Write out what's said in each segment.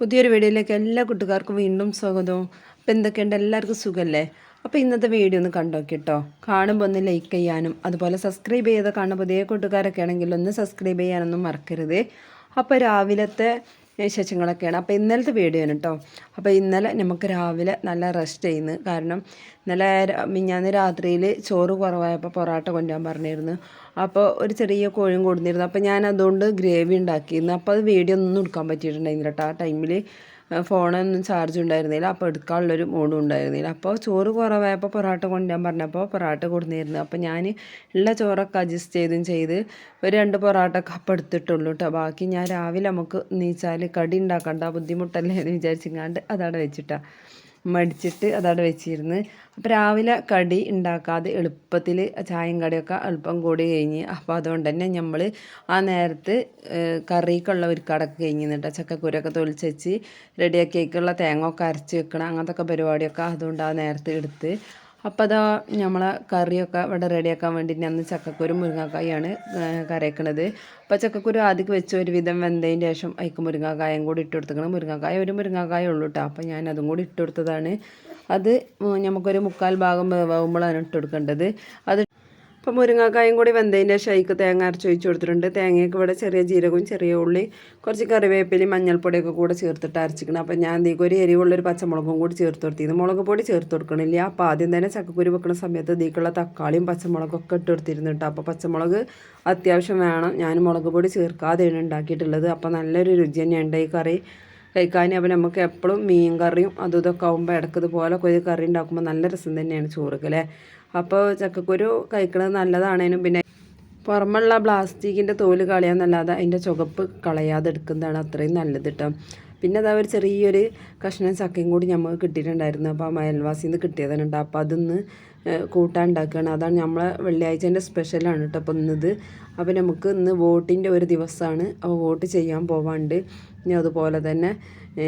പുതിയൊരു വീഡിയോയിലേക്ക് എല്ലാ കൂട്ടുകാർക്കും വീണ്ടും സ്വാഗതവും. അപ്പോൾ എന്തൊക്കെയുണ്ട്? എല്ലാവർക്കും സുഖമല്ലേ അപ്പോൾ ഇന്നത്തെ വീഡിയോ ഒന്ന് കണ്ടോക്കി കേട്ടോ കാണുമ്പോൾ ഒന്ന് ലൈക്ക് ചെയ്യാനും അതുപോലെ സബ്സ്ക്രൈബ് ചെയ്ത കാണുന്ന പുതിയ കൂട്ടുകാരൊക്കെ ആണെങ്കിൽ ഒന്ന് സബ്സ്ക്രൈബ് ചെയ്യാനൊന്നും മറക്കരുത്. അപ്പോൾ രാവിലത്തെ വിശേഷങ്ങളൊക്കെയാണ്. അപ്പോൾ ഇന്നലത്തെ വീഡിയോ ആണ് കേട്ടോ അപ്പോൾ ഇന്നലെ നമുക്ക് രാവിലെ നല്ല റെസ്റ്റ് ചെയ്യുന്നു. കാരണം ഇന്നലെ മിഞ്ഞാന്ന് രാത്രിയിൽ ചോറ് കുറവായപ്പോൾ പൊറോട്ട കൊണ്ടുപോകാൻ പറഞ്ഞിരുന്നു. അപ്പോൾ ഒരു ചെറിയ കോഴിയും കൊടുത്തിരുന്നു അപ്പോൾ ഞാൻ അതുകൊണ്ട് ഗ്രേവി ഉണ്ടാക്കിയിരുന്നു. അപ്പോൾ അത് വീഡിയോ ഒന്നും എടുക്കാൻ പറ്റിയിട്ടുണ്ടായിരുന്നില്ല കേട്ടോ ആ ടൈമിൽ ഫോണൊന്നും ചാർജ് ഉണ്ടായിരുന്നില്ല. അപ്പോൾ എടുക്കാനുള്ളൊരു മൂഡും ഉണ്ടായിരുന്നില്ല. അപ്പോൾ ചോറ് കുറവായപ്പോൾ പൊറോട്ട കൊണ്ടുപോകാൻ പറഞ്ഞപ്പോൾ പൊറോട്ട കൊടുത്തിരുന്നു അപ്പോൾ ഞാൻ ഉള്ള ചോറൊക്കെ അഡ്ജസ്റ്റ് ചെയ്തും ചെയ്ത് ഒരു രണ്ട് പൊറോട്ട കപ്പ് എടുത്തിട്ടുള്ളൂ കേട്ടോ ബാക്കി ഞാൻ രാവിലെ നമുക്ക് നീച്ചാൽ കടി ഉണ്ടാക്കണ്ട ബുദ്ധിമുട്ടല്ലേ എന്ന് വിചാരിച്ചിങ്ങാണ്ട് അതവിടെ വെച്ചിട്ടാ. മടിച്ചിട്ട് അതവിടെ വെച്ചിരുന്ന്. അപ്പോൾ രാവിലെ കടി ഉണ്ടാക്കാതെ എളുപ്പത്തിൽ ചായയും കടിയൊക്കെ എളുപ്പം കൂടി കഴിഞ്ഞ്. അപ്പോൾ അതുകൊണ്ട് തന്നെ നമ്മൾ ആ നേരത്ത് കറിക്കുള്ള ഒരു കടക്ക് കഴിഞ്ഞ് നിട്ട ചക്കക്കുരൊക്കെ തൊളിച്ച് വെച്ച് റെഡിയാക്കിയേക്കുള്ള തേങ്ങ ഒക്കെ അരച്ച് വെക്കണം അങ്ങനത്തെ ഒക്കെ പരിപാടിയൊക്കെ അതുകൊണ്ട് ആ നേരത്ത് എടുത്ത് അപ്പോൾ അതാ നമ്മളെ കറിയൊക്കെ ഇവിടെ റെഡിയാക്കാൻ വേണ്ടി അന്ന് ചക്കക്കുരു മുരിങ്ങാക്കായാണ് കരയക്കണത് അപ്പോൾ ചക്കക്കുരു ആദ്യം വെച്ച് ഒരു വിധം വെന്തതിന് ശേഷം അതിക്ക് മുരിങ്ങാക്കായും കൂടി ഇട്ട് കൊടുത്തേക്കണം. മുരിങ്ങാക്കായ ഒരു മുരിങ്ങാക്കായ ഉള്ളൂ കേട്ടോ അപ്പോൾ ഞാൻ അതും കൂടി ഇട്ട് കൊടുത്തതാണ്. അത് നമുക്കൊരു മുക്കാൽ ഭാഗം വേവുമ്പോഴാണ് ഇട്ട് കൊടുക്കേണ്ടത്. അത് അപ്പോൾ മുരിങ്ങാക്കായും കൂടി വെന്തതിന്റെ ശേഷം അതിക്ക് തേങ്ങ അരച്ച് ഒഴിച്ച് കൊടുത്തിട്ടുണ്ട്. തേങ്ങയ്ക്ക് ഇവിടെ ചെറിയ ജീരകവും ചെറിയ ഉള്ളി കുറച്ച് കറിവേപ്പിലയും മഞ്ഞൾപ്പൊടിയൊക്കെ കൂടെ ചേർത്തിട്ട് അരച്ചിക്കണം അപ്പോൾ ഞാൻ എന്തെങ്കിലും ഒരു എരിവുള്ളൊരു പച്ചമുളകും കൂടി ചേർത്ത് കൊടുത്തിരുന്നു മുളക് പൊടി ചേർത്ത് കൊടുക്കണില്ല. അപ്പോൾ ആദ്യം തന്നെ ചക്കക്കുരു വെക്കുന്ന സമയത്ത് ഇതിക്കുള്ള തക്കാളിയും പച്ചമുളകൊക്കെ ഇട്ട് കൊടുത്തിരുന്നു കേട്ടോ. അപ്പോൾ പച്ചമുളക് അത്യാവശ്യം വേണം. ഞാൻ മുളക് പൊടി ചേർക്കാതെയാണ് ഉണ്ടാക്കിയിട്ടുള്ളത്. അപ്പോൾ നല്ലൊരു രുചി തന്നെയുണ്ട് ഈ കറി. കഴിക്കാൻ അപ്പം നമുക്ക് എപ്പോഴും മീൻ കറിയും അതും ഇതൊക്കെ ആകുമ്പോൾ ഇടക്കതുപോലെ ഒരു കറി ഉണ്ടാക്കുമ്പോൾ നല്ല രസം തന്നെയാണ് ചോറുക്കല്ലേ അപ്പോൾ ചക്കക്കുരു കഴിക്കുന്നത് നല്ലതാണേനും പിന്നെ പുറമുള്ള പ്ലാസ്റ്റിക്കിന്റെ തോൽ കളയാന്നല്ലാതെ അതിന്റെ ചുവപ്പ് കളയാതെ എടുക്കുന്നതാണ് അത്രയും നല്ലത് കേട്ടോ പിന്നെ അതാ ഒരു ചെറിയൊരു കഷ്ണം ചക്കയും കൂടി നമുക്ക് കിട്ടിയിട്ടുണ്ടായിരുന്നു. അപ്പോൾ അയൽവാസിയിൽ നിന്ന് കിട്ടിയതാണ് കേട്ടോ അപ്പോൾ അതൊന്ന് കൂട്ടാൻ ഉണ്ടാക്കുകയാണ് അതാണ് നമ്മളെ വെള്ളിയാഴ്ചന്റെ സ്പെഷ്യലാണ് കേട്ടോ അപ്പോൾ ഇന്നത്. അപ്പോൾ നമുക്ക് ഇന്ന് വോട്ടിന്റെ ഒരു ദിവസമാണ്. അപ്പോൾ വോട്ട് ചെയ്യാൻ പോവാണ്ട്. ഇനി അതുപോലെ തന്നെ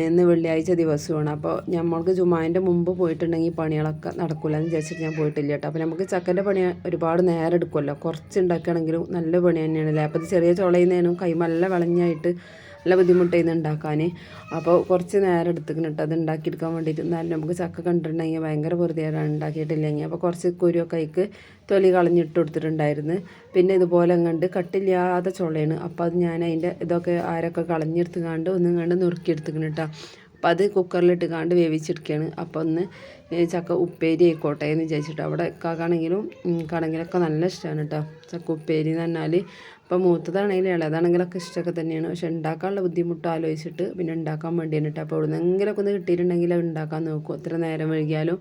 ഇന്ന് വെള്ളിയാഴ്ച ദിവസമാണ്. അപ്പോൾ നമ്മൾക്ക് ജുമാന്റെ മുമ്പ് പോയിട്ടുണ്ടെങ്കിൽ പണികളൊക്കെ നടക്കില്ല എന്ന് വിചാരിച്ചിട്ട് ഞാൻ പോയിട്ടില്ല കേട്ടോ. അപ്പോൾ നമുക്ക് ചക്കന്റെ പണി ഒരുപാട് നേരം എടുക്കുമല്ലോ കുറച്ച് ഉണ്ടാക്കുകയാണെങ്കിലും നല്ല പണി തന്നെയാണ്. തന്നെയാണല്ലേ അപ്പോൾ ഇത് ചെറിയ ചുളയുന്നതിനും കൈ നല്ല വിളഞ്ഞായിട്ട് നല്ല ബുദ്ധിമുട്ടായിരുന്നു ഉണ്ടാക്കാൻ. അപ്പോൾ കുറച്ച് നേരം എടുത്തിക്കണം കേട്ടോ. അത് ഉണ്ടാക്കിയെടുക്കാൻ വേണ്ടിയിട്ട്. എന്നാലും നമുക്ക് ചക്ക കണ്ടിട്ടുണ്ടെങ്കിൽ ഭയങ്കര വെറുതെയാണ് ഉണ്ടാക്കിയിട്ടില്ലെങ്കിൽ. അപ്പോൾ കുറച്ച് കുരുവൊക്കെ അതിക്ക് തൊലി കളഞ്ഞിട്ട് കൊടുത്തിട്ടുണ്ടായിരുന്നു. പിന്നെ ഇതുപോലെ കണ്ട് കട്ടില്ലാതെ ചുളയാണ്. അപ്പോൾ അത് ഞാൻ അതിന്റെ ഇതൊക്കെ ആരൊക്കെ കളഞ്ഞെടുത്ത് കണ്ട് ഒന്നും കണ്ട് നുറുക്കിയെടുത്തിക്കണം കേട്ടോ. അപ്പോൾ അത് കുക്കറിലിട്ട് കാണ്ട് വേവിച്ചെടുക്കുകയാണ്. അപ്പോൾ ഒന്ന് ചക്ക ഉപ്പേരി ആയിക്കോട്ടെ എന്ന് വിചാരിച്ചിട്ട്. അവിടെ കാണെങ്കിലും കാണെങ്കിലൊക്കെ നല്ല ഇഷ്ടമാണ് കേട്ടോ. ചക്ക ഉപ്പേരി എന്ന് പറഞ്ഞാൽ ഇപ്പോൾ മൂത്തതാണെങ്കിലും ഇളയതാണെങ്കിലൊക്കെ ഇഷ്ടമൊക്കെ തന്നെയാണ്. പക്ഷെ ഉണ്ടാക്കാനുള്ള ബുദ്ധിമുട്ട് ആലോചിച്ചിട്ട് പിന്നെ ഉണ്ടാക്കാൻ വേണ്ടിയാണ് കേട്ടോ അപ്പോൾ ഇവിടെ നിന്നെങ്കിലൊക്കെ ഒന്ന് കിട്ടിയിട്ടുണ്ടെങ്കിൽ ഉണ്ടാക്കാൻ നോക്കും. എത്ര നേരം വൈകിയാലും.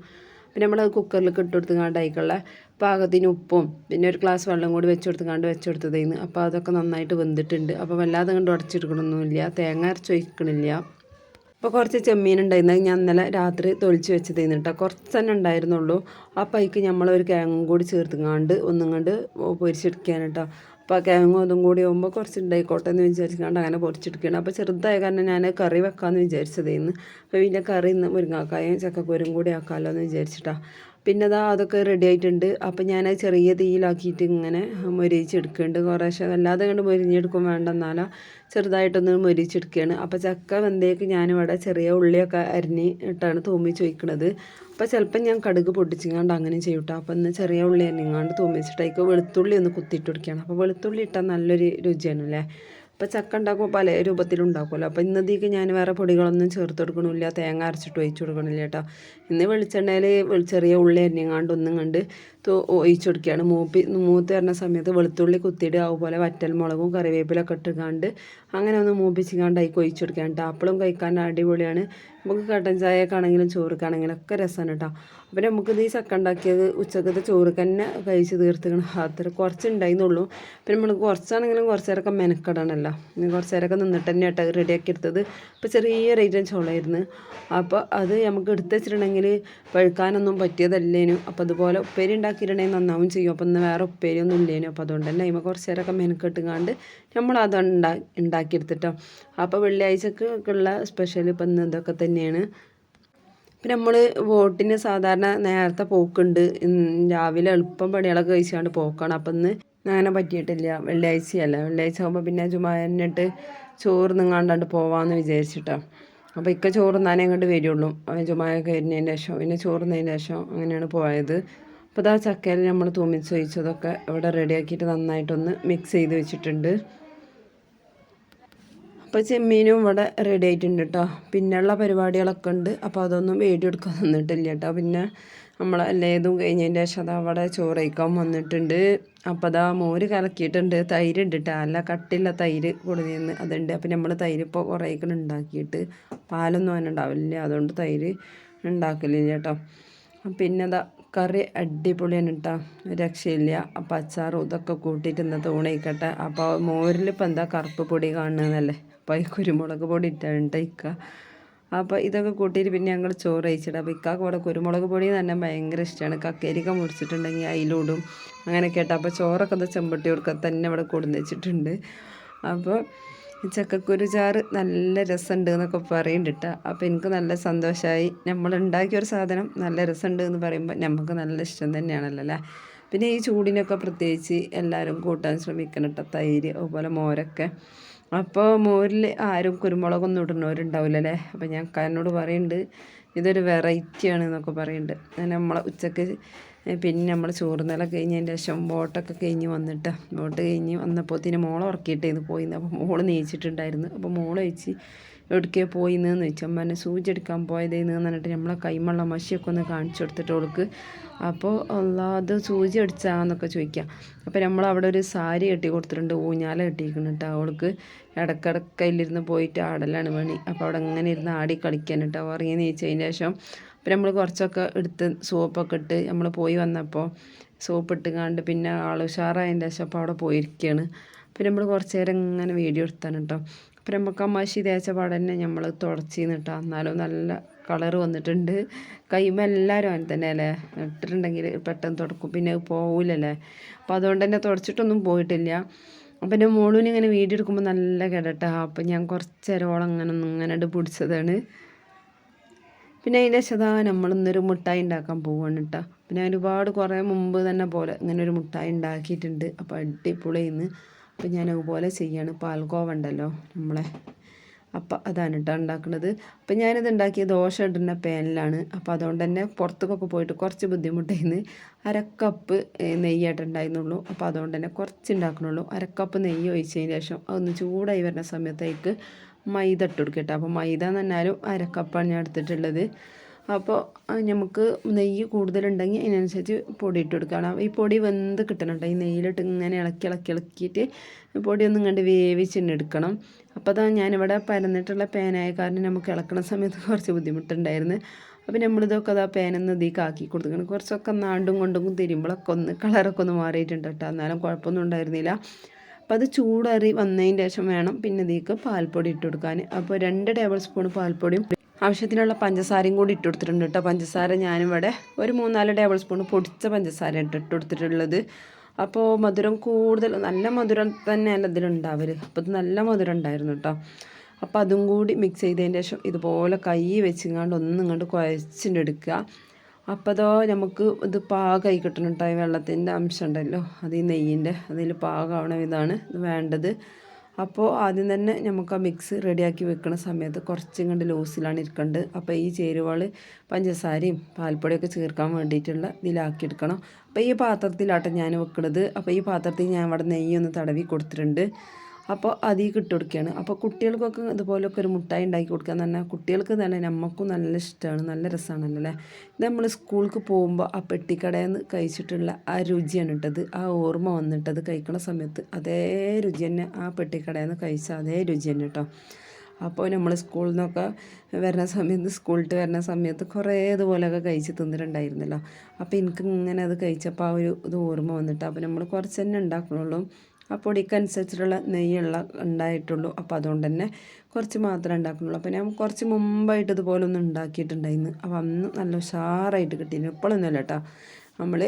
പിന്നെ നമ്മൾ കുക്കറിലേക്ക് ഇട്ട് കൊടുത്ത് കാണ്ട് അതിക്കുള്ള പാകത്തിന് ഉപ്പും പിന്നെ ഒരു ഗ്ലാസ് വെള്ളം കൂടി വെച്ച് കൊടുത്തുകൊണ്ട് വെച്ച് കൊടുത്തതേന്ന് അപ്പോൾ അതൊക്കെ നന്നായിട്ട് വെന്തിട്ടുണ്ട്. അപ്പോൾ വല്ലാതെ കണ്ട് ഉടച്ചെടുക്കണമൊന്നുമില്ല തേങ്ങ അരച്ച് ഒഴിക്കണില്ല. അപ്പോൾ കുറച്ച് ചെമ്മീൻ ഉണ്ടായിരുന്നു. ഞാൻ ഇന്നലെ രാത്രി തൊളിച്ച് വെച്ചതേന്ന് കേട്ടോ. കുറച്ച് തന്നെ ഉണ്ടായിരുന്നുള്ളൂ. ആ പൈക്ക് നമ്മളൊരു കിഴങ്ങും കൂടി ചേർത്തുങ്ങാണ്ട് ഒന്നും കണ്ട് പൊരിച്ചെടുക്കാൻ കേട്ടോ. അപ്പോൾ കിഴങ്ങും അതും കൂടി ആകുമ്പോൾ കുറച്ച് ഉണ്ടായിക്കോട്ടെ എന്ന് വിചാരിച്ചുകൊണ്ട് അങ്ങനെ പൊരിച്ചെടുക്കുകയാണ് അപ്പോൾ ചെറുതായ കാരണം ഞാൻ കറി വെക്കാമെന്ന് വിചാരിച്ചതേന്ന് അപ്പോൾ പിന്നെ കറി ഇന്ന് മുരിങ്ങാക്കായും ചക്കക്കുരും കൂടി ആക്കാമല്ലോ എന്ന് വിചാരിച്ചിട്ടാണ് പിന്നെ അതാ അതൊക്കെ റെഡി ആയിട്ടുണ്ട്. അപ്പം ഞാൻ ചെറിയ തീയിലാക്കിയിട്ട് ഇങ്ങനെ മൊരിച്ചെടുക്കുന്നുണ്ട് കുറേശ്ശെ. അല്ലാതെ കണ്ട് മൊരിഞ്ഞെടുക്കും വേണ്ട എന്നാലാ ചെറുതായിട്ടൊന്ന് മൊരിച്ചെടുക്കുകയാണ് അപ്പോൾ ചക്ക വെന്തേക്ക് ഞാനിവിടെ ചെറിയ ഉള്ളിയൊക്കെ അരിഞ്ഞിട്ടാണ് തൂമിച്ച് വയ്ക്കുന്നത് അപ്പോൾ ചിലപ്പം ഞാൻ കടുക് പൊട്ടിച്ചിങ്ങാണ്ട് അങ്ങനെ ചെയ്യും കേട്ടോ അപ്പോൾ ഇന്ന് ചെറിയ ഉള്ളി അരിഞ്ഞാണ്ട് തൂമിച്ചിട്ട് അതിക്ക് വെളുത്തുള്ളി ഒന്ന് കുത്തിയിട്ട് കൊടുക്കുകയാണ് അപ്പോൾ വെളുത്തുള്ളി ഇട്ടാൽ നല്ലൊരു രുചിയാണ് അല്ലേ അപ്പോൾ ചക്ക ഉണ്ടാക്കുമ്പോൾ പല രൂപത്തിലുണ്ടാക്കുമല്ലോ അപ്പോൾ ഇന്നത്തേക്ക് ഞാൻ വേറെ പൊടികളൊന്നും ചേർത്ത് കൊടുക്കണില്ല. തേങ്ങ അരച്ചിട്ട് ഒഴിച്ചു കൊടുക്കണില്ല കേട്ടോ. ഇന്ന് വെളിച്ചെണ്ണയിൽ ചെറിയ ഉള്ളി അരിഞ്ഞങ്ങാണ്ട് ഒന്നും കണ്ട് ഒഴിച്ചു കൊടുക്കുകയാണ്. മൂപ്പി മൂത്ത് വരുന്ന സമയത്ത് വെളുത്തുള്ളി കുത്തിയിട്ട് അതുപോലെ വറ്റൽ മുളകും കറിവേപ്പിലൊക്കെ ഇട്ടുകാണ്ട് അങ്ങനെ ഒന്ന് മൂപ്പിച്ചിങ്ങാണ്ട് അതിക്ക് ഒഴിച്ചു കൊടുക്കുകയാണ് കേട്ടോ. അപ്പോഴും കഴിക്കാൻ അടിപൊളിയാണ്. നമുക്ക് കട്ടൻ ചായക്കാണെങ്കിലും ചോറുക്കാണെങ്കിലും ഒക്കെ രസമാണ് കേട്ടോ അപ്പോൾ നമുക്കിത് ഈ ചക്ക ഉണ്ടാക്കിയത് ഉച്ചക്കത്തെ ചോറ് തന്നെ കഴിച്ച് തീർത്തിക്കണം അത്ര കുറച്ച് ഉണ്ടായിരുന്നുള്ളൂ പിന്നെ നമ്മൾ കുറച്ചാണെങ്കിലും കുറച്ച് നേരമൊക്കെ മെനക്കെടണമല്ലോ കുറച്ച് നേരമൊക്കെ നിന്നിട്ട് തന്നെ കേട്ടോ റെഡിയാക്കി എടുത്തത്. അപ്പോൾ ചെറിയ റേറ്റ് ചോളായിരുന്നു. അപ്പോൾ അത് നമുക്ക് എടുത്ത് വെച്ചിട്ടുണ്ടെങ്കിൽ പഴുക്കാനൊന്നും പറ്റിയതല്ലേനു. അപ്പോൾ അതുപോലെ ഉപ്പേരി ഉണ്ടാക്കിയിട്ടുണ്ടെങ്കിൽ നന്നാവും ചെയ്യും. അപ്പോൾ ഇന്ന് വേറെ ഉപ്പേരിയൊന്നും ഇല്ലേനു. അപ്പോൾ അതുകൊണ്ട് തന്നെ കുറച്ച് നേരമൊക്കെ മെനക്കെട്ടുകാണ്ട് നമ്മളത് ഉണ്ടാ ഉണ്ടാക്കിയെടുത്തിട്ടോ. അപ്പോൾ വെള്ളിയാഴ്ചക്കുള്ള സ്പെഷ്യൽ ഇപ്പം ഇതൊക്കെ തന്നെയാണ്. പിന്നെ നമ്മൾ വോട്ടിന് സാധാരണ നേരത്തെ പോക്കുണ്ട്. രാവിലെ എളുപ്പം പണികളൊക്കെ കഴിച്ചാണ്ട് പോക്കാണ്. അപ്പം ഇന്ന് അങ്ങനെ പറ്റിയിട്ടില്ല. വെള്ളിയാഴ്ചയല്ല. വെള്ളിയാഴ്ച ആകുമ്പോൾ പിന്നെ ജുമാനിട്ട് ചോറ് നിങ്ങാണ്ടാണ്ട് പോവാമെന്ന് വിചാരിച്ചിട്ടാണ് അപ്പോൾ ഇക്ക ചോറ് ചോറുന്നാനേ അങ്ങോട്ട് വരുള്ളൂ. ജുമായ കഴിഞ്ഞതിന് ശേഷം. പിന്നെ ചോറുന്നതിന് ശേഷം അങ്ങനെയാണ് പോയത്. അപ്പോൾ ഇതാ ചക്കയിൽ നമ്മൾ തൂമിച്ച് ഒഴിച്ചതൊക്കെ ഇവിടെ റെഡിയാക്കിയിട്ട് നന്നായിട്ടൊന്ന് മിക്സ് ചെയ്ത് വെച്ചിട്ടുണ്ട്. അപ്പോൾ ചെമ്മീനും ഇവിടെ റെഡി ആയിട്ടുണ്ട് കേട്ടോ പിന്നെയുള്ള പരിപാടികളൊക്കെ ഉണ്ട്. അപ്പോൾ അതൊന്നും വേടി എടുക്കാൻ വന്നിട്ടില്ല കേട്ടോ പിന്നെ നമ്മൾ എല്ലാതും കഴിഞ്ഞതിന്റെ ശേഷം അത് അവിടെ ചോറയിക്കാൻ വന്നിട്ടുണ്ട്. അപ്പോൾ അതാ മോര് കലക്കിയിട്ടുണ്ട്. തൈര് ഉണ്ട് കേട്ടോ അല്ല കട്ടില്ല തൈര് കൊടുത്തിരുന്ന് അതുണ്ട്. അപ്പോൾ നമ്മൾ തൈര് ഇപ്പോൾ കുറേക്കണം ഉണ്ടാക്കിയിട്ട്. പാലൊന്നും അതിനുണ്ടാവില്ല അതുകൊണ്ട് തൈര് ഉണ്ടാക്കലില്ല കേട്ടോ പിന്നെ അതാ കറി അടിപൊളിയാണ് കേട്ടോ രക്ഷയില്ല. അപ്പം അച്ചാറും ഇതൊക്കെ കൂട്ടിയിട്ട് ഇന്നത്തെ ഊണയിക്കട്ടെ അപ്പോൾ മോരിൽ ഇപ്പം എന്താ കറുപ്പ് പൊടി കാണുന്നതല്ലേ? അപ്പോൾ ഈ കുരുമുളക് പൊടി ഇട്ടാണ് ഇക്ക. അപ്പോൾ ഇതൊക്കെ കൂട്ടിയിട്ട് പിന്നെ ഞങ്ങൾ ചോറ് കഴിച്ചിട്ട് അപ്പോൾ ഇക്കാക്ക് ഇവിടെ കുരുമുളക് പൊടി തന്നെ ഭയങ്കര ഇഷ്ടമാണ് കക്കരിക്ക മുറിച്ചിട്ടുണ്ടെങ്കിൽ അതിലൂടും അങ്ങനെ കേട്ടോ അപ്പോൾ ചോറൊക്കെ ഒന്ന് ചെമ്പട്ടി കൊടുക്കാൻ തന്നെ ഇവിടെ കൊടുന്ന് വെച്ചിട്ടുണ്ട്. അപ്പോൾ ചക്കക്കുരു ചാറ് നല്ല രസമുണ്ട് എന്നൊക്കെ പറയുന്നുണ്ട് അപ്പോൾ എനിക്ക് നല്ല സന്തോഷമായി നമ്മൾ ഉണ്ടാക്കിയ ഒരു സാധനം നല്ല രസമുണ്ട് എന്ന് പറയുമ്പോൾ നമുക്ക് നല്ല ഇഷ്ടം തന്നെയാണല്ലോ അല്ലേ? പിന്നെ ഈ ചൂടിനൊക്കെ പ്രത്യേകിച്ച് എല്ലാവരും കൂട്ടാൻ ശ്രമിക്കണം കേട്ടോ തൈര് അതുപോലെ മോരൊക്കെ. അപ്പോൾ മോരിൽ ആരും കുരുമുളകൊന്നും ഇടുന്നവരുണ്ടാവില്ലല്ലേ അപ്പോൾ ഞാൻ കാരനോട് പറയുന്നുണ്ട് ഇതൊരു വെറൈറ്റിയാണ് എന്നൊക്കെ പറയുന്നുണ്ട് നമ്മളെ ഉച്ചയ്ക്ക് പിന്നെ നമ്മൾ ചോറുന്നല കഴിഞ്ഞതിന്റെ ശേഷം ബോട്ടൊക്കെ കഴിഞ്ഞ് വന്നിട്ട്. ബോട്ട് കഴിഞ്ഞ് വന്നപ്പോഴത്തേന് മോളെ ഉറക്കിയിട്ടേന്ന് പോയി അപ്പോൾ മോൾ നീച്ചിട്ടുണ്ടായിരുന്നു. അപ്പോൾ മോൾ വെച്ച് എവിടേക്കേ പോയിന്നെന്ന് ചോദിച്ചു. പിന്നെ സൂചി എടുക്കാൻ പോയതേന്ന് പറഞ്ഞിട്ട് നമ്മളെ കൈമുള്ള മഷിയൊക്കെ ഒന്ന് കാണിച്ചു കൊടുത്തിട്ട് ഓൾക്ക്. അപ്പോൾ അല്ലാതെ സൂചി അടിച്ചാന്നൊക്കെ ചോദിക്കാം. അപ്പോൾ നമ്മൾ അവിടെ ഒരു സാരി കെട്ടി കൊടുത്തിട്ടുണ്ട് ഊഞ്ഞാല കെട്ടിയിരിക്കുന്നുണ്ട് കേട്ടോ അവൾക്ക് ഇടക്കിടക്ക് അതിലിരുന്ന് പോയിട്ട് ആടലാണ് പണി. അപ്പോൾ അവിടെ അങ്ങനെ ഇരുന്ന് ആടി കളിക്കാനിട്ടോ ഉറങ്ങി നീച്ചതിന് ശേഷം അപ്പോൾ നമ്മൾ കുറച്ചൊക്കെ എടുത്ത് സോപ്പൊക്കെ ഇട്ട് നമ്മൾ പോയി വന്നപ്പോൾ സോപ്പ് ഇട്ട് കണ്ട് പിന്നെ ആൾ ഉഷാറായതിന്റെ ശേഷം അപ്പോൾ അവിടെ പോയിരിക്കുകയാണ് പിന്നെ നമ്മൾ കുറച്ച് നേരം ഇങ്ങനെ വീഡിയോ എടുത്താണ് കേട്ടോ അപ്പം നമുക്ക് അമ്മാശി തേച്ച പാടന്നെ നമ്മൾ തുടച്ചിന്ന് കേട്ടോ എന്നാലും നല്ല കളർ വന്നിട്ടുണ്ട്. കൈമ എല്ലാവരും അങ്ങനെ തന്നെ അല്ലേ ഇട്ടിട്ടുണ്ടെങ്കിൽ പെട്ടെന്ന് തുടക്കും. പിന്നെ പോകില്ലല്ലേ അപ്പോൾ അതുകൊണ്ട് തന്നെ തുടച്ചിട്ടൊന്നും പോയിട്ടില്ല. അപ്പം എന്റെ മോളൂന് ഇങ്ങനെ വീഡിയോ എടുക്കുമ്പോൾ നല്ല കേട്ടോ അപ്പം ഞാൻ കുറച്ച് നേരം ഓളം അങ്ങനെ ഇങ്ങനെ പിടിച്ചതാണ്. പിന്നെ അതിന്റെ ശതാ നമ്മളിന്നൊരു മുട്ടായി ഉണ്ടാക്കാൻ പോവാണ് കേട്ടോ പിന്നെ ഒരുപാട് കുറേ മുമ്പ് തന്നെ പോലെ ഇങ്ങനെ ഒരു മുട്ടായി ഉണ്ടാക്കിയിട്ടുണ്ട്. അപ്പോൾ അടിപൊളിന്ന് അപ്പോൾ ഞാൻ അതുപോലെ ചെയ്യാണ്. പാൽക്കോവ ഉണ്ടല്ലോ നമ്മളെ. അപ്പം അതാണ് കേട്ടോ ഉണ്ടാക്കുന്നത് അപ്പം ഞാനിത് ഉണ്ടാക്കിയ ദോശ ഇടുന്ന പാനിലാണ്. അപ്പോൾ അതുകൊണ്ട് തന്നെ പുറത്തേക്കൊക്കെ പോയിട്ട് കുറച്ച് ബുദ്ധിമുട്ടായിരുന്നു അരക്കപ്പ് നെയ്യായിട്ടുണ്ടായിരുന്നുള്ളൂ അപ്പോൾ അതുകൊണ്ട് തന്നെ കുറച്ച് ഉണ്ടാക്കണുള്ളൂ. അരക്കപ്പ് നെയ്യ് ഒഴിച്ചതിന് ശേഷം അതൊന്ന് ചൂടായി വരുന്ന സമയത്തേക്ക് മൈദ ഇട്ട് കൊടുക്കട്ടെ. അപ്പോൾ മൈദ എന്ന് പറഞ്ഞാലും അരക്കപ്പാണ് ഞാൻ എടുത്തിട്ടുള്ളത്. അപ്പോൾ നമുക്ക് നെയ്യ് കൂടുതലുണ്ടെങ്കിൽ അതിനനുസരിച്ച് പൊടി ഇട്ട് കൊടുക്കണം. ഈ പൊടി വെന്ത് കിട്ടണം കേട്ടോ ഈ നെയ്യിലിട്ട് ഇങ്ങനെ ഇളക്കി ഇളക്കി ഇളക്കിയിട്ട് പൊടി ഒന്നും കണ്ട് വേവിച്ചെടുക്കണം അപ്പോൾ അതാ ഞാനിവിടെ പരന്നിട്ടുള്ള പേനായ കാരണം നമുക്ക് ഇളക്കണ സമയത്ത് കുറച്ച് ബുദ്ധിമുട്ടുണ്ടായിരുന്നു. അപ്പോൾ നമ്മളിതൊക്കെ അതാ പേനൊന്ന് ഇതിലേക്ക് ആക്കി കൊടുക്കണം കുറച്ചൊക്കെ നാണ്ടും കൊണ്ടും തിരുമ്പോഴൊക്കെ ഒന്ന് കളറൊക്കെ ഒന്ന് മാറിയിട്ടുണ്ട് കേട്ടോ എന്നാലും കുഴപ്പമൊന്നും ഉണ്ടായിരുന്നില്ല. അപ്പോൾ അത് ചൂടേറി വന്നതിന് ശേഷം വേണം പിന്നെ ഇതിലേക്ക് പാൽപ്പൊടി ഇട്ട് കൊടുക്കാൻ. അപ്പോൾ രണ്ട് ടേബിൾ സ്പൂൺ പാൽപ്പൊടിയും ആവശ്യത്തിനുള്ള പഞ്ചസാരയും കൂടി ഇട്ട് കൊടുത്തിട്ടുണ്ട് കേട്ടോ. പഞ്ചസാര ഞാനിവിടെ ഒരു മൂന്നാൽ ടേബിൾ സ്പൂൺ പൊടിച്ച പഞ്ചസാര ഇട്ട് കൊടുത്തിട്ടുള്ളത്. അപ്പോൾ മധുരം കൂടുതൽ നല്ല മധുരം തന്നെയാണ് ഇതിലുണ്ടാവൽ അപ്പോൾ ഇത് നല്ല മധുരം ഉണ്ടായിരുന്നു കേട്ടോ. അപ്പോൾ അതും കൂടി മിക്സ് ചെയ്തതിന് ശേഷം ഇതുപോലെ കൈ വെച്ചിങ്ങാണ്ട് ഒന്നും ഇങ്ങോട്ട് കുഴച്ചിട്ടെടുക്കുക അപ്പോൾ അതോ നമുക്ക് ഇത് പാകമായി കിട്ടണം കേട്ടോ ഈ വെള്ളത്തിന്റെ അംശം ഉണ്ടല്ലോ അത് ഈ നെയ്യിന്റെ അതിൽ പാകമാവണ ഇതാണ് ഇത് വേണ്ടത്. അപ്പോൾ ആദ്യം തന്നെ നമുക്ക് ആ മിക്സ് റെഡിയാക്കി വെക്കുന്ന സമയത്ത് കുറച്ചും കണ്ട് ലൂസിലാണ് ഇരിക്കേണ്ടത് അപ്പോൾ ഈ ചേരുവകൾ പഞ്ചസാരയും പാൽപ്പൊടിയൊക്കെ ചേർക്കാൻ വേണ്ടിയിട്ടുള്ള ഇതിലാക്കി എടുക്കണം. അപ്പോൾ ഈ പാത്രത്തിലാട്ടെ ഞാൻ വെക്കുന്നത് അപ്പോൾ ഈ പാത്രത്തിൽ ഞാൻ അവിടെ നെയ്യൊന്ന് തടവി കൊടുത്തിട്ടുണ്ട്. അപ്പോൾ അതിൽ ഇട്ട് കൊടുക്കുകയാണ്. അപ്പോൾ കുട്ടികൾക്കൊക്കെ ഇതുപോലൊക്കെ ഒരു മുട്ടായി ഉണ്ടാക്കി കൊടുക്കുക എന്ന് പറഞ്ഞാൽ കുട്ടികൾക്ക് തന്നെ നമുക്കും നല്ല ഇഷ്ടമാണ് നല്ല രസമാണല്ലോ അല്ലേ? ഇത് നമ്മൾ സ്കൂൾക്ക് പോകുമ്പോൾ ആ പെട്ടിക്കടയിൽ നിന്ന് കഴിച്ചിട്ടുള്ള ആ രുചിയാണ് ഇട്ടത് ആ ഓർമ്മ വന്നിട്ടത് കഴിക്കുന്ന സമയത്ത് അതേ രുചി തന്നെ ആ പെട്ടിക്കടയിൽ നിന്ന് കഴിച്ച അതേ രുചി തന്നെ കേട്ടോ. അപ്പോൾ നമ്മൾ സ്കൂളിൽ നിന്നൊക്കെ വരുന്ന സമയത്ത് സ്കൂളിട്ട് വരുന്ന സമയത്ത് കുറേ ഇതുപോലെയൊക്കെ കഴിച്ച് തിന്നിട്ടുണ്ടായിരുന്നല്ലോ. അപ്പോൾ എനിക്ക് ഇങ്ങനെ അത് കഴിച്ചപ്പോൾ ആ ഒരു ഇത് ഓർമ്മ വന്നിട്ട് അപ്പോൾ നമ്മൾ കുറച്ച് തന്നെ ഉണ്ടാക്കണുള്ളൂ ആ പൊടിക്കനുസരിച്ചിട്ടുള്ള നെയ്യുള്ള ഉണ്ടായിട്ടുള്ളൂ. അപ്പോൾ അതുകൊണ്ട് തന്നെ കുറച്ച് മാത്രമേ ഉണ്ടാക്കുന്നുള്ളൂ. അപ്പോൾ ഞാൻ കുറച്ച് മുമ്പായിട്ട് ഇതുപോലെ ഒന്ന് ഉണ്ടാക്കിയിട്ടുണ്ടായിരുന്നു. അപ്പോൾ അന്ന് നല്ല ഉഷാറായിട്ട് കിട്ടിയിരുന്നു. ഇപ്പോഴൊന്നുമില്ല കേട്ടോ. നമ്മൾ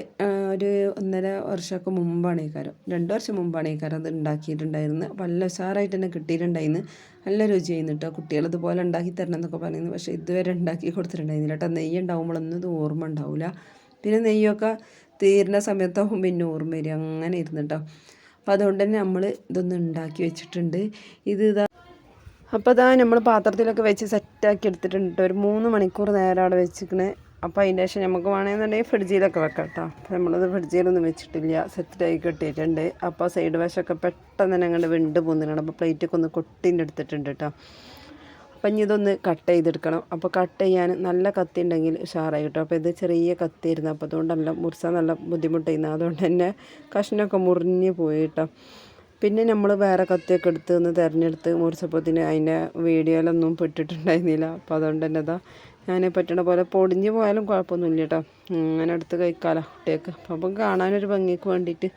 ഒരു ഒന്നര വർഷമൊക്കെ മുമ്പാണ് ഈ കാരം രണ്ട് വർഷം മുമ്പാണ് ഈ കാരം അത് ഉണ്ടാക്കിയിട്ടുണ്ടായിരുന്നു അപ്പോൾ നല്ല ഉഷാറായിട്ട് തന്നെ കിട്ടിയിട്ടുണ്ടായിരുന്നു. നല്ല രുചിയായിരുന്നു കേട്ടോ. കുട്ടികൾ ഇതുപോലെ ഉണ്ടാക്കി തരണം എന്നൊക്കെ പറയുന്നു പക്ഷേ ഇതുവരെ ഉണ്ടാക്കി കൊടുത്തിട്ടുണ്ടായിരുന്നില്ല കേട്ടോ. നെയ്യ് ഉണ്ടാകുമ്പോഴൊന്നും ഇത് ഓർമ്മ ഉണ്ടാവില്ല. പിന്നെ നെയ്യൊക്കെ തീരുന്ന സമയത്താവും പിന്നെ ഓർമ്മ വരും. അങ്ങനെ ഇരുന്നു കേട്ടോ. അപ്പോൾ അതുകൊണ്ട് തന്നെ നമ്മൾ ഇതൊന്ന് ഉണ്ടാക്കി വെച്ചിട്ടുണ്ട്. ഇത് ഇതാ അപ്പോൾ അതാ നമ്മൾ പാത്രത്തിലൊക്കെ വെച്ച് സെറ്റാക്കി എടുത്തിട്ടുണ്ട് ഒരു മൂന്ന് മണിക്കൂർ നേരം അവിടെ വെച്ചിരിക്കണേ. അപ്പോൾ അതിന്റെ ശേഷം നമുക്ക് വേണമെന്നുണ്ടെങ്കിൽ ഫ്രിഡ്ജിലൊക്കെ വെക്കാം കേട്ടോ അപ്പോൾ നമ്മളത് ഫ്രിഡ്ജിലൊന്നും വെച്ചിട്ടില്ല. സെറ്റായി കിട്ടിയിട്ടുണ്ട്. അപ്പോൾ സൈഡ് വശമൊക്കെ പെട്ടെന്ന് തന്നെ അങ്ങോട്ട് വിണ്ട് പോകുന്നുണ്ട് അപ്പോൾ പ്ലേറ്റൊക്കെ ഒന്ന് കൊട്ടിന്റെ എടുത്തിട്ടുണ്ട് കേട്ടോ അപ്പം ഇനി ഇതൊന്ന് കട്ട് ചെയ്തെടുക്കണം. അപ്പോൾ കട്ട് ചെയ്യാൻ നല്ല കത്തി ഉണ്ടെങ്കിൽ ഉഷാറായി കിട്ടും. അപ്പോൾ ഇത് ചെറിയ കത്തിയിരുന്നു അപ്പോൾ അതുകൊണ്ട് നല്ല നല്ല ബുദ്ധിമുട്ടായിരുന്നു. അതുകൊണ്ട് തന്നെ കഷ്ണമൊക്കെ മുറിഞ്ഞ് പോയിട്ടോ പിന്നെ നമ്മൾ വേറെ കത്തിയൊക്കെ എടുത്ത് ഒന്ന് തിരഞ്ഞെടുത്ത് മുറിച്ചപ്പോഴത്തേന് അതിന്റെ വീഡിയോയിലൊന്നും പെട്ടിട്ടുണ്ടായിരുന്നില്ല. അപ്പോൾ അതുകൊണ്ട് തന്നെ അതാ ഞാൻ പറ്റണ പോലെ പൊടിഞ്ഞ് പോയാലും കുഴപ്പമൊന്നുമില്ല കേട്ടോ. അങ്ങനെ എടുത്ത് കഴിക്കാമല്ലോ കുട്ടിയൊക്കെ അപ്പം കാണാനൊരു ഭംഗിക്ക് വേണ്ടിയിട്ട്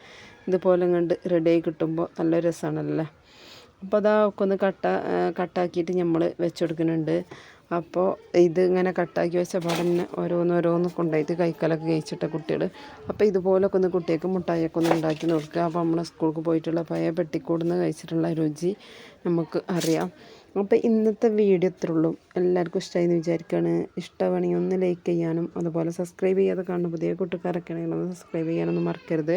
ഇതുപോലെ കണ്ട് റെഡിയായി കിട്ടുമ്പോൾ നല്ല രസമാണല്ലേ അപ്പോൾ അതാ ഒക്കെ ഒന്ന് കട്ട കട്ടാക്കിയിട്ട് നമ്മൾ വെച്ച് കൊടുക്കുന്നുണ്ട് അപ്പോൾ ഇത് ഇങ്ങനെ കട്ടാക്കി വെച്ച പാടന്നെ ഓരോന്ന് ഓരോന്ന് കൊണ്ടുപോയിട്ട് കൈക്കാലൊക്കെ കഴിച്ചിട്ട കുട്ടികൾ അപ്പോൾ ഇതുപോലൊക്കെ ഒന്ന് കുട്ടികൾക്ക് മുട്ടായിയൊക്കെ ഒന്ന് ഉണ്ടാക്കി നോക്കുക. അപ്പോൾ നമ്മൾ സ്കൂൾക്ക് പോയിട്ടുള്ള പഴയ പെട്ടിക്കൂടുന്ന് കഴിച്ചിട്ടുള്ള രുചി നമുക്ക് അറിയാം. അപ്പോൾ ഇന്നത്തെ വീഡിയോ ഇത്രേ ഉള്ളൂ. എല്ലാവർക്കും ഇഷ്ടമായി എന്ന് വിചാരിക്കുകയാണ് ഇഷ്ടമാണെങ്കിൽ ഒന്ന് ലൈക്ക് ചെയ്യാനും അതുപോലെ സബ്സ്ക്രൈബ് ചെയ്യാതെ കാണുന്ന പുതിയ കൂട്ടുകാരൊക്കെ ആണെങ്കിൽ ഒന്ന് സബ്സ്ക്രൈബ് ചെയ്യാനൊന്നും മറക്കരുത്.